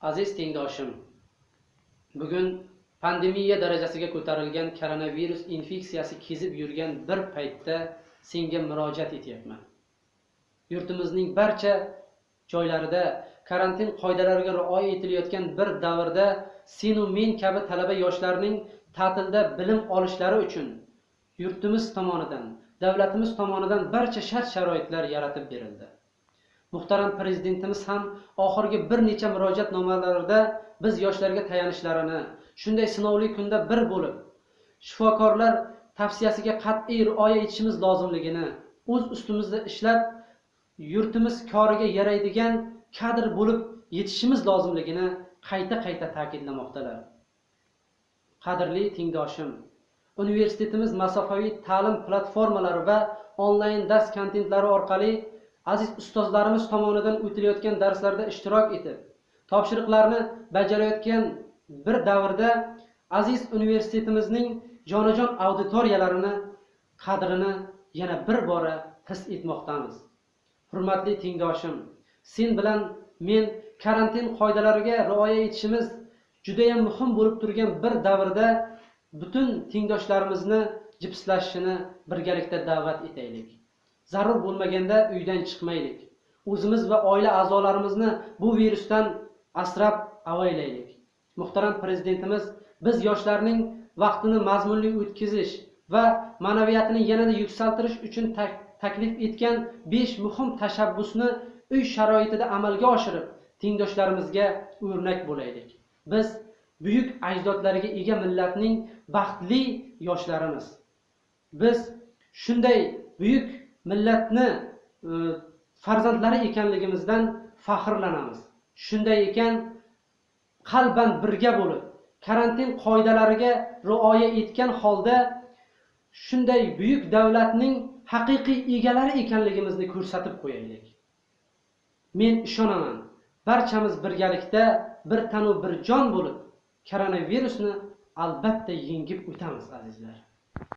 Aziz tengdoshim, bugun pandemiya darajasiga ko'tarilgan koronavirus infeksiyasi kezib yurgan bir paytda senga murojaat etyapman. Yurtimizning barcha joylarida karantin qoidalariga rioya etilayotgan bir davrda sen men kabi talaba yoshlarning ta'tilda bilim olishlari uchun yurtimiz tomonidan, davlatimiz tomonidan barcha shart-sharoitlar yaratib berildi. Muhtaram prezidentimiz ham oxirgi bir necha murojaatnomalarida biz yoshlarga tayanishlarini, shunday sinovli kunda bir bo'lib, shifokorlar tavsiyasiga qat'iy rioya etishimiz lozimligini, o'z ustimizda ishlab yurtimiz koriga yaraydigan kadr bo'lib yetishimiz lozimligini qayta-qayta ta'kidlamoqdalar. Qadrli tengdoshim, universitetimiz masofaviy ta'lim platformalari va onlayn dars kontentlari orqali aziz ustozlarimiz tomonidan o'tilayotgan darslarda ishtirok etib, topshiriqlarni bajarayotgan bir davrda aziz universitetimizning jonajon auditoriyalarini qadrini yana bir bora his etmoqdamiz. Hurmatli tengdoshim, sen bilan men karantin qoidalariga rioya etishimiz juda ham muhim bo'lib turgan bir davrda butun tengdoshlarimizni jipslashishini birgalikda da'vat etaylik. Zarur bo'lmaganda uydan chiqmaylik. O'zimiz va oila a'zolarimizni bu virusdan asrab avaylaylik. Muhtaram prezidentimiz biz yoshlarning vaqtini mazmunli o'tkazish va ma'naviyatini yanada yuksaltirish uchun taklif etgan 5 muhim tashabbusni uy sharoitida amalga oshirib, tengdoshlarimizga o'rnak bo'laylik. Biz buyuk ajdodlarga ega millatning baxtli yoshlarimiz. Biz shunday buyuk millatni e, farzandlari ekanligimizdan faxrlanamiz. Shunday ekan, qalban birga bo'lib, karantin qoidalariga rioya etgan holda shunday buyuk davlatning haqiqiy egalari ekanligimizni ko'rsatib qo'yaylik. Men ishonaman, barchamiz birgalikda bir tanu bir jon bo'lib koronavirusni albatta yengib o'tamiz azizlar.